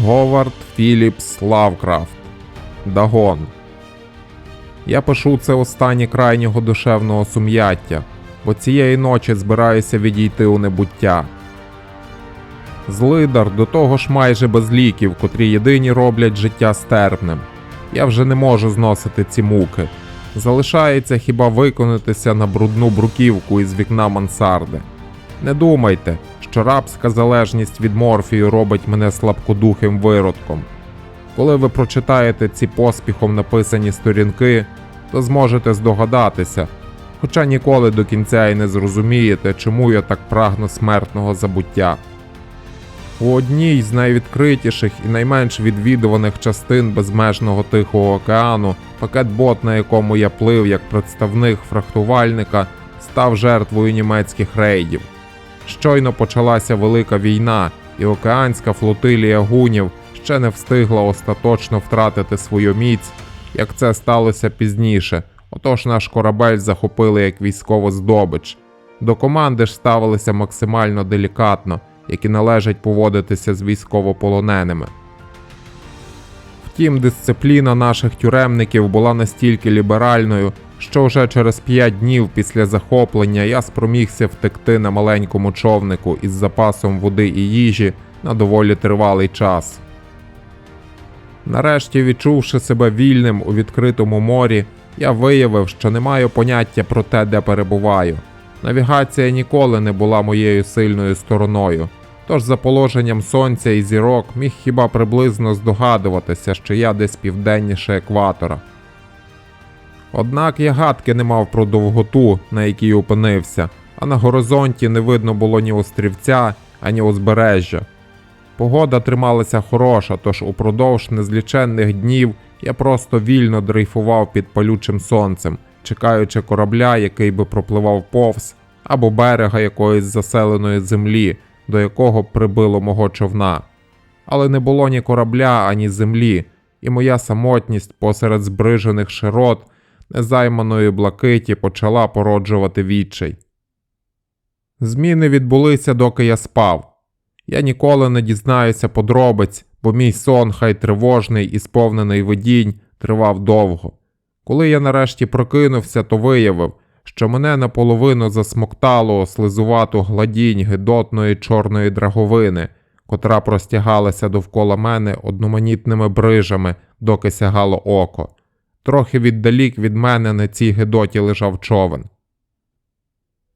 Говард Філіпс Лавкрафт. Дагон. Я пишу це у стані крайнього душевного сум'яття, бо цієї ночі збираюся відійти у небуття. Злидар до того ж майже без ліків, котрі єдині роблять життя стерпним. Я вже не можу зносити ці муки. Залишається хіба виконатися на брудну бруківку із вікна мансарди. Не думайте, що рабська залежність від морфію робить мене слабкодухим виродком. Коли ви прочитаєте ці поспіхом написані сторінки, то зможете здогадатися, хоча ніколи до кінця і не зрозумієте, чому я так прагну смертного забуття. У одній з найвідкритіших і найменш відвідуваних частин безмежного Тихого океану пакет-бот, на якому я плив як представник фрахтувальника, став жертвою німецьких рейдів. Щойно почалася велика війна, і океанська флотилія гунів ще не встигла остаточно втратити свою міць, як це сталося пізніше. Отож наш корабель захопили як військову здобич. До команди ж ставилися максимально делікатно, як і належить поводитися з військовополоненими. Втім, дисципліна наших тюремників була настільки ліберальною, що вже через п'ять днів після захоплення я спромігся втекти на маленькому човнику із запасом води і їжі на доволі тривалий час. Нарешті, відчувши себе вільним у відкритому морі, я виявив, що не маю поняття про те, де перебуваю. Навігація ніколи не була моєю сильною стороною, тож за положенням сонця і зірок міг хіба приблизно здогадуватися, що я десь південніше екватора. Однак я гадки не мав про довготу, на якій опинився, а на горизонті не видно було ні острівця, ані узбережжя. Погода трималася хороша, тож упродовж незліченних днів я просто вільно дрейфував під палючим сонцем, чекаючи корабля, який би пропливав повз, або берега якоїсь заселеної землі, до якого прибило мого човна. Але не було ні корабля, ані землі, і моя самотність посеред збрижених широт незайманої блакиті почала породжувати відчай. Зміни відбулися, доки я спав. Я ніколи не дізнаюся подробиць, бо мій сон, хай тривожний і сповнений видінь, тривав довго. Коли я нарешті прокинувся, то виявив, що мене наполовину засмоктало слизувату гладінь гидотної чорної драговини, котра простягалася довкола мене одноманітними брижами, доки сягало око. Трохи віддалік від мене на цій гидоті лежав човен.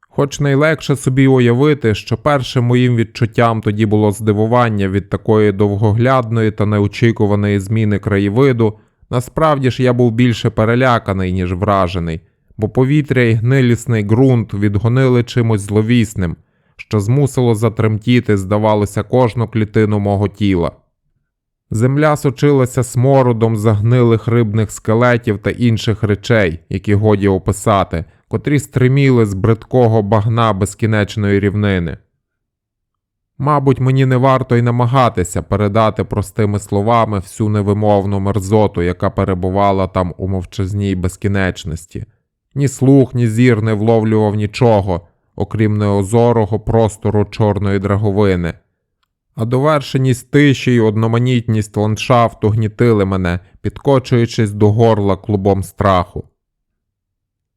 Хоч найлегше собі уявити, що першим моїм відчуттям тоді було здивування від такої довгоглядної та неочікуваної зміни краєвиду, насправді ж я був більше переляканий, ніж вражений, бо повітря і гнилісний ґрунт відгонили чимось зловісним, що змусило затремтіти, здавалося, кожну клітину мого тіла. Земля сочилася смородом загнилих рибних скелетів та інших речей, які годі описати, котрі стриміли з бридкого багна безкінечної рівнини. Мабуть, мені не варто й намагатися передати простими словами всю невимовну мерзоту, яка перебувала там у мовчазній безкінечності. Ні слух, ні зір не вловлював нічого, окрім неозорого простору чорної драговини. А довершеність тиші й одноманітність ландшафту гнітили мене, підкочуючись до горла клубом страху.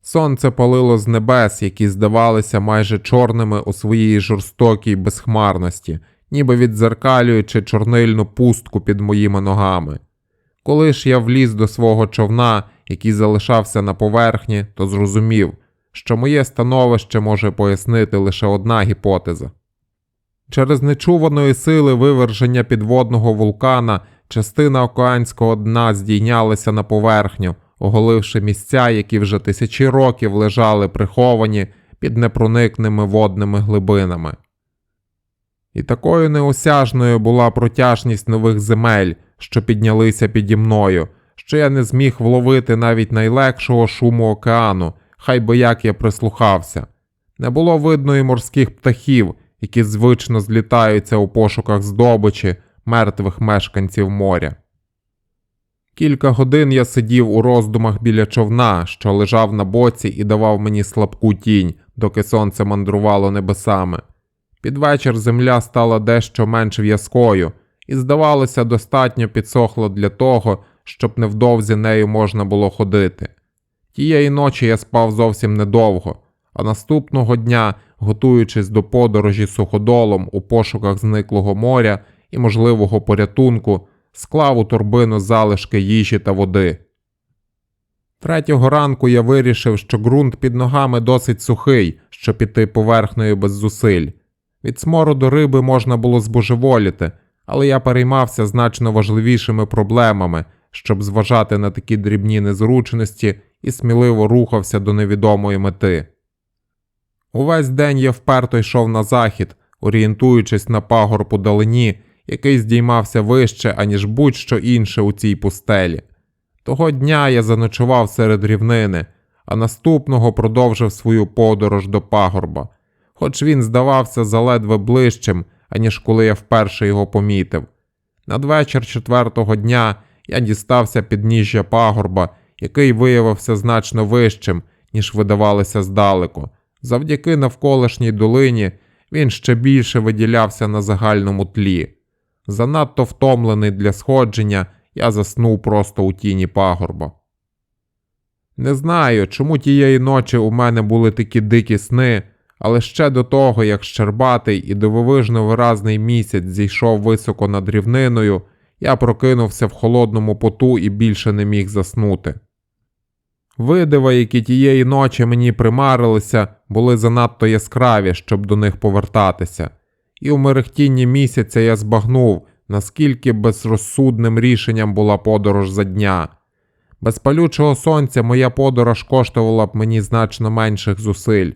Сонце палило з небес, які здавалися майже чорними у своїй жорстокій безхмарності, ніби віддзеркалюючи чорнильну пустку під моїми ногами. Коли ж я вліз до свого човна, який залишався на поверхні, то зрозумів, що моє становище може пояснити лише одна гіпотеза. Через нечуваної сили виверження підводного вулкана частина океанського дна здійнялася на поверхню, оголивши місця, які вже тисячі років лежали приховані під непроникними водними глибинами. І такою неосяжною була протяжність нових земель, що піднялися піді мною, що я не зміг вловити навіть найлегшого шуму океану, хай би як я прислухався. Не було видно і морських птахів, які звично злітаються у пошуках здобичі мертвих мешканців моря. Кілька годин я сидів у роздумах біля човна, що лежав на боці і давав мені слабку тінь, доки сонце мандрувало небесами. Під вечір земля стала дещо менш в'язкою, і, здавалося, достатньо підсохла для того, щоб невдовзі нею можна було ходити. Тієї ночі я спав зовсім недовго, а наступного дня, готуючись до подорожі суходолом у пошуках зниклого моря і можливого порятунку, склав у торбину залишки їжі та води. Третього ранку я вирішив, що ґрунт під ногами досить сухий, щоб піти поверхнею без зусиль. Від смороду риби можна було збожеволіти, але я переймався значно важливішими проблемами, щоб зважати на такі дрібні незручності і сміливо рухався до невідомої мети. Увесь день я вперто йшов на захід, орієнтуючись на пагорб у далині, який здіймався вище, аніж будь-що інше у цій пустелі. Того дня я заночував серед рівнини, а наступного продовжив свою подорож до пагорба, хоч він здавався заледве ближчим, аніж коли я вперше його помітив. Надвечір четвертого дня я дістався підніжжя пагорба, який виявився значно вищим, ніж видавалося здалеку. Завдяки навколишній долині він ще більше виділявся на загальному тлі. Занадто втомлений для сходження, я заснув просто у тіні пагорба. Не знаю, чому тієї ночі у мене були такі дикі сни, але ще до того, як щербатий і дивовижно виразний місяць зійшов високо над рівниною, я прокинувся в холодному поту і більше не міг заснути. Видива, які тієї ночі мені примарилися, були занадто яскраві, щоб до них повертатися, і у мерехтінні місяця я збагнув, наскільки безрозсудним рішенням була подорож за дня. Без палючого сонця моя подорож коштувала б мені значно менших зусиль.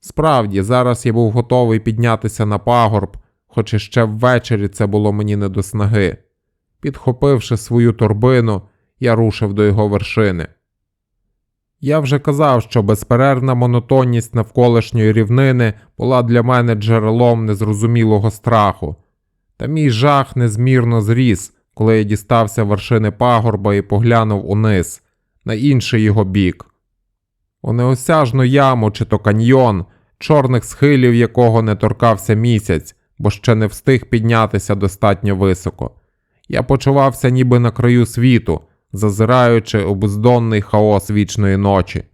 Справді, зараз я був готовий піднятися на пагорб, хоч іще ввечері це було мені не до снаги. Підхопивши свою торбину, я рушив до його вершини. Я вже казав, що безперервна монотонність навколишньої рівнини була для мене джерелом незрозумілого страху, та мій жах незмірно зріс, коли я дістався вершини пагорба і поглянув униз, на інший його бік. У неосяжну яму чи то каньйон, чорних схилів якого не торкався місяць, бо ще не встиг піднятися достатньо високо. Я почувався ніби на краю світу, зазираючи у бездонний хаос вічної ночі.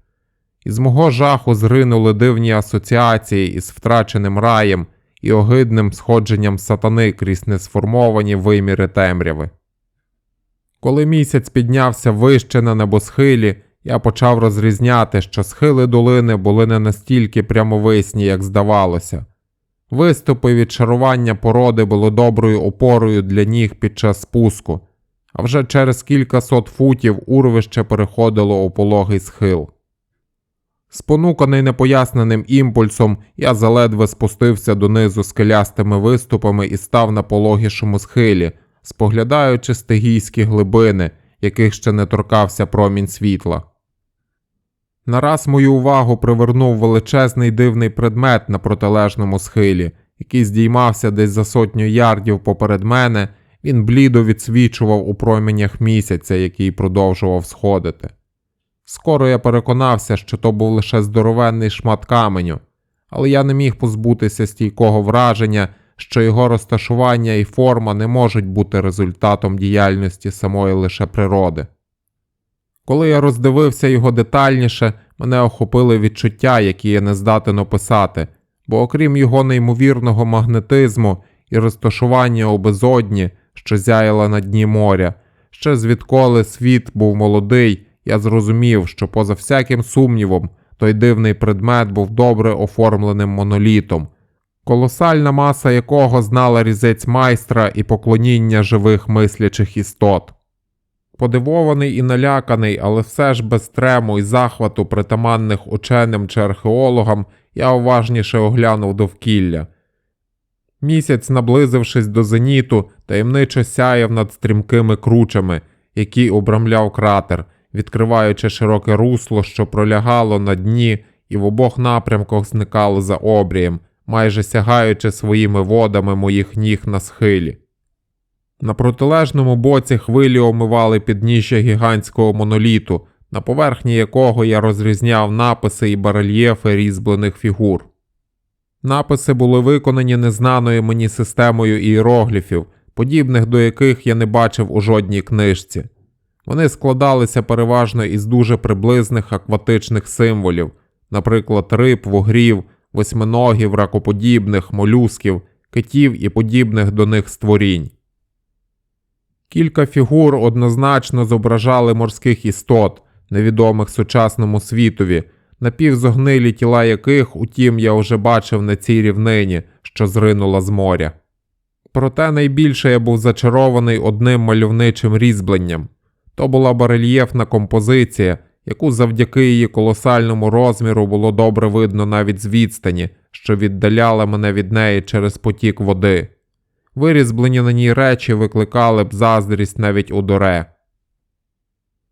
Із мого жаху зринули дивні асоціації із втраченим раєм і огидним сходженням сатани крізь несформовані виміри темряви. Коли місяць піднявся вище на небосхилі, я почав розрізняти, що схили долини були не настільки прямовисні, як здавалося. Виступи від шарування породи були доброю опорою для ніг під час спуску, а вже через кілька сот футів урвище переходило у пологий схил. Спонуканий непоясненим імпульсом, я заледве спустився донизу скелястими виступами і став на пологішому схилі, споглядаючи стигійські глибини, яких ще не торкався промінь світла. Нараз мою увагу привернув величезний дивний предмет на протилежному схилі, який здіймався десь за сотню ярдів поперед мене, він блідо відсвічував у промінях місяця, який продовжував сходити. Скоро я переконався, що то був лише здоровенний шмат каменю, але я не міг позбутися стійкого враження, що його розташування і форма не можуть бути результатом діяльності самої лише природи. Коли я роздивився його детальніше, мене охопили відчуття, які я не здатен описати, бо окрім його неймовірного магнетизму і розташування у безодні, що зяяла на дні моря, ще звідколи світ був молодий, я зрозумів, що поза всяким сумнівом той дивний предмет був добре оформленим монолітом, колосальна маса якого знала різець майстра і поклоніння живих мислячих істот. Подивований і наляканий, але все ж без трему і захвату притаманних ученим чи археологам, я уважніше оглянув довкілля. Місяць, наблизившись до зеніту, таємничо сяяв над стрімкими кручами, які обрамляв кратер, відкриваючи широке русло, що пролягало на дні і в обох напрямках зникало за обрієм, майже сягаючи своїми водами моїх ніг на схилі. На протилежному боці хвилі омивали підніжжя гігантського моноліту, на поверхні якого я розрізняв написи і барельєфи різьблених фігур. Написи були виконані незнаною мені системою іерогліфів, подібних до яких я не бачив у жодній книжці. Вони складалися переважно із дуже приблизних акватичних символів, наприклад, риб, вугрів, восьминогів, ракоподібних, молюсків, китів і подібних до них створінь. Кілька фігур однозначно зображали морських істот, невідомих сучасному світові, напівзогнилі тіла яких, утім, я вже бачив на цій рівнині, що зринула з моря. Проте найбільше я був зачарований одним мальовничим різьбленням. То була барельєфна композиція, яку завдяки її колосальному розміру було добре видно навіть з відстані, що віддаляла мене від неї через потік води. Вирізблені на ній речі викликали б заздрість навіть у доре.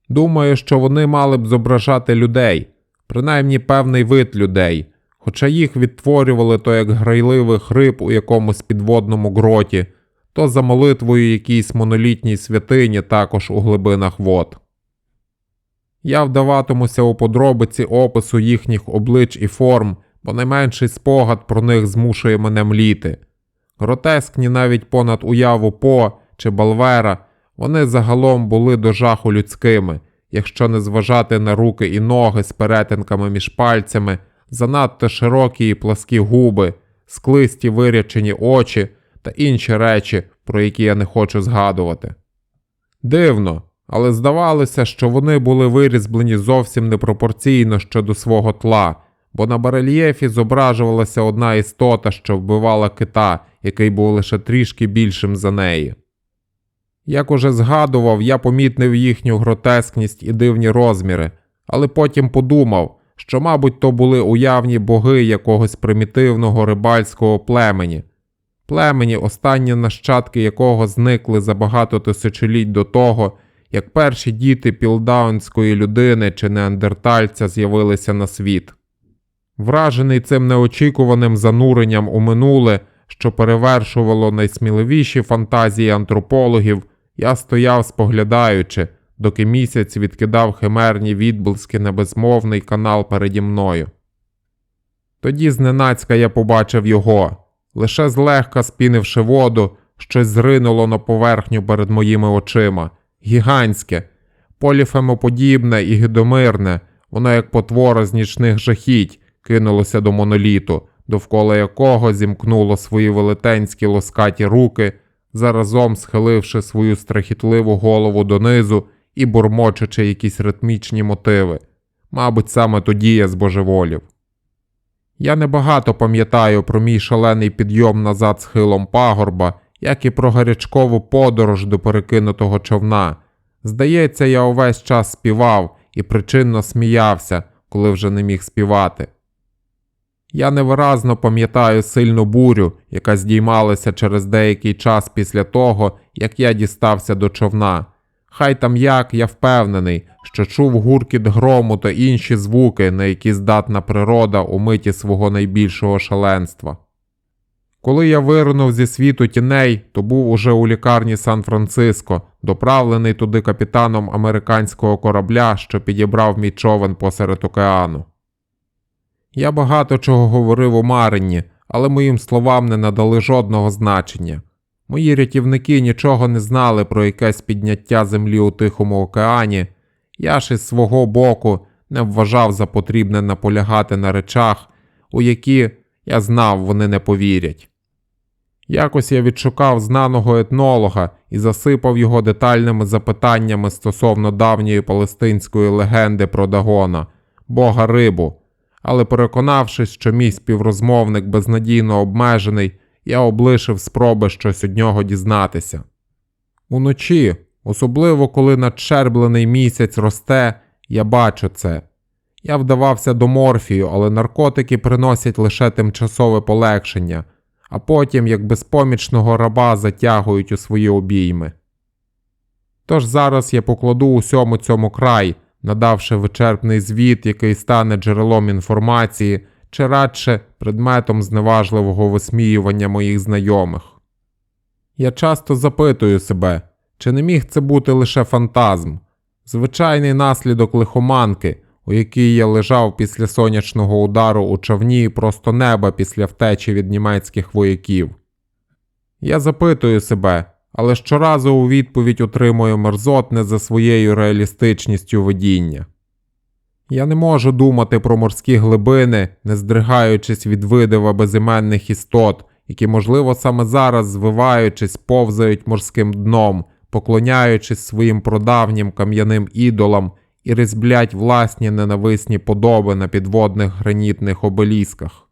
Думаю, що вони мали б зображати людей, принаймні певний вид людей, хоча їх відтворювали то як грайливих риб у якомусь підводному гроті, то за молитвою якійсь монолітній святині також у глибинах вод. Я вдаватимуся у подробиці опису їхніх облич і форм, бо найменший спогад про них змушує мене мліти. Гротескні навіть понад уяву По чи Балвера, вони загалом були до жаху людськими, якщо не зважати на руки і ноги з перетинками між пальцями, занадто широкі і пласкі губи, склисті вирячені очі та інші речі, про які я не хочу згадувати. Дивно, але здавалося, що вони були вирізблені зовсім непропорційно щодо свого тла, бо на барельєфі зображувалася одна істота, що вбивала кита, який був лише трішки більшим за неї. Як уже згадував, я помітив їхню гротескність і дивні розміри, але потім подумав, що, мабуть, то були уявні боги якогось примітивного рибальського племені, племені, останні нащадки якого зникли за багато тисячоліть до того, як перші діти пілдаунської людини чи неандертальця з'явилися на світ. Вражений цим неочікуваним зануренням у минуле, що перевершувало найсміливіші фантазії антропологів, я стояв споглядаючи, доки місяць відкидав химерні відблиски на безмовний канал переді мною. Тоді зненацька я побачив його, лише злегка спінивши воду, щось зринуло на поверхню перед моїми очима, гігантське, поліфемоподібне і гідомирне, воно як потвора з нічних жахіть кинулося до моноліту, довкола якого зімкнуло свої велетенські лоскаті руки, заразом схиливши свою страхітливу голову донизу і бурмочучи якісь ритмічні мотиви. Мабуть, саме тоді я збожеволів. Я небагато пам'ятаю про мій шалений підйом назад схилом пагорба, як і про гарячкову подорож до перекинутого човна. Здається, я увесь час співав і причинно сміявся, коли вже не міг співати. Я невиразно пам'ятаю сильну бурю, яка здіймалася через деякий час після того, як я дістався до човна. Хай там як я впевнений, що чув гуркіт грому та інші звуки, на які здатна природа у миті свого найбільшого шаленства. Коли я вирнув зі світу тіней, то був уже у лікарні Сан-Франциско, доправлений туди капітаном американського корабля, що підібрав мій човен посеред океану. Я багато чого говорив у Марині, але моїм словам не надали жодного значення. Мої рятівники нічого не знали про якесь підняття землі у Тихому океані. Я ж із свого боку не вважав за потрібне наполягати на речах, у які я знав, вони не повірять. Якось я відшукав знаного етнолога і засипав його детальними запитаннями стосовно давньої палестинської легенди про Дагона, бога рибу, але переконавшись, що мій співрозмовник безнадійно обмежений, я облишив спроби щось від нього дізнатися. Уночі, особливо коли надщерблений місяць росте, я бачу це. Я вдавався до морфію, але наркотики приносять лише тимчасове полегшення, а потім, як безпомічного раба, затягують у свої обійми. Тож зараз я покладу усьому цьому край, надавши вичерпний звіт, який стане джерелом інформації чи радше предметом зневажливого висміювання моїх знайомих. Я часто запитую себе, чи не міг це бути лише фантазм, звичайний наслідок лихоманки, у якій я лежав після сонячного удару у човні просто неба після втечі від німецьких вояків. Я запитую себе, але щоразу у відповідь отримую мерзотне за своєю реалістичністю видіння. Я не можу думати про морські глибини, не здригаючись від видива безіменних істот, які, можливо, саме зараз, звиваючись, повзають морським дном, поклоняючись своїм продавнім кам'яним ідолам і різблять власні ненависні подоби на підводних гранітних обелісках.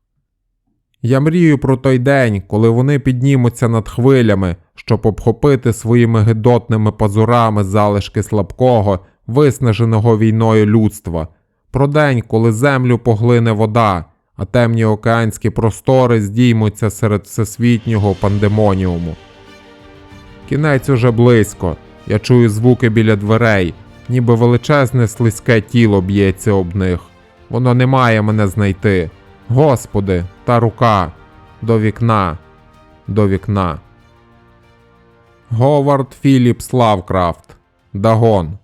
Я мрію про той день, коли вони піднімуться над хвилями, щоб обхопити своїми гидотними пазурами залишки слабкого, виснаженого війною людства, про день, коли землю поглине вода, а темні океанські простори здіймуться серед всесвітнього пандемоніуму. Кінець уже близько. Я чую звуки біля дверей, ніби величезне слизьке тіло б'ється об них. Воно не має мене знайти. Господи, та рука. До вікна, до вікна. Говард Філіпс Лавкрафт. Дагон.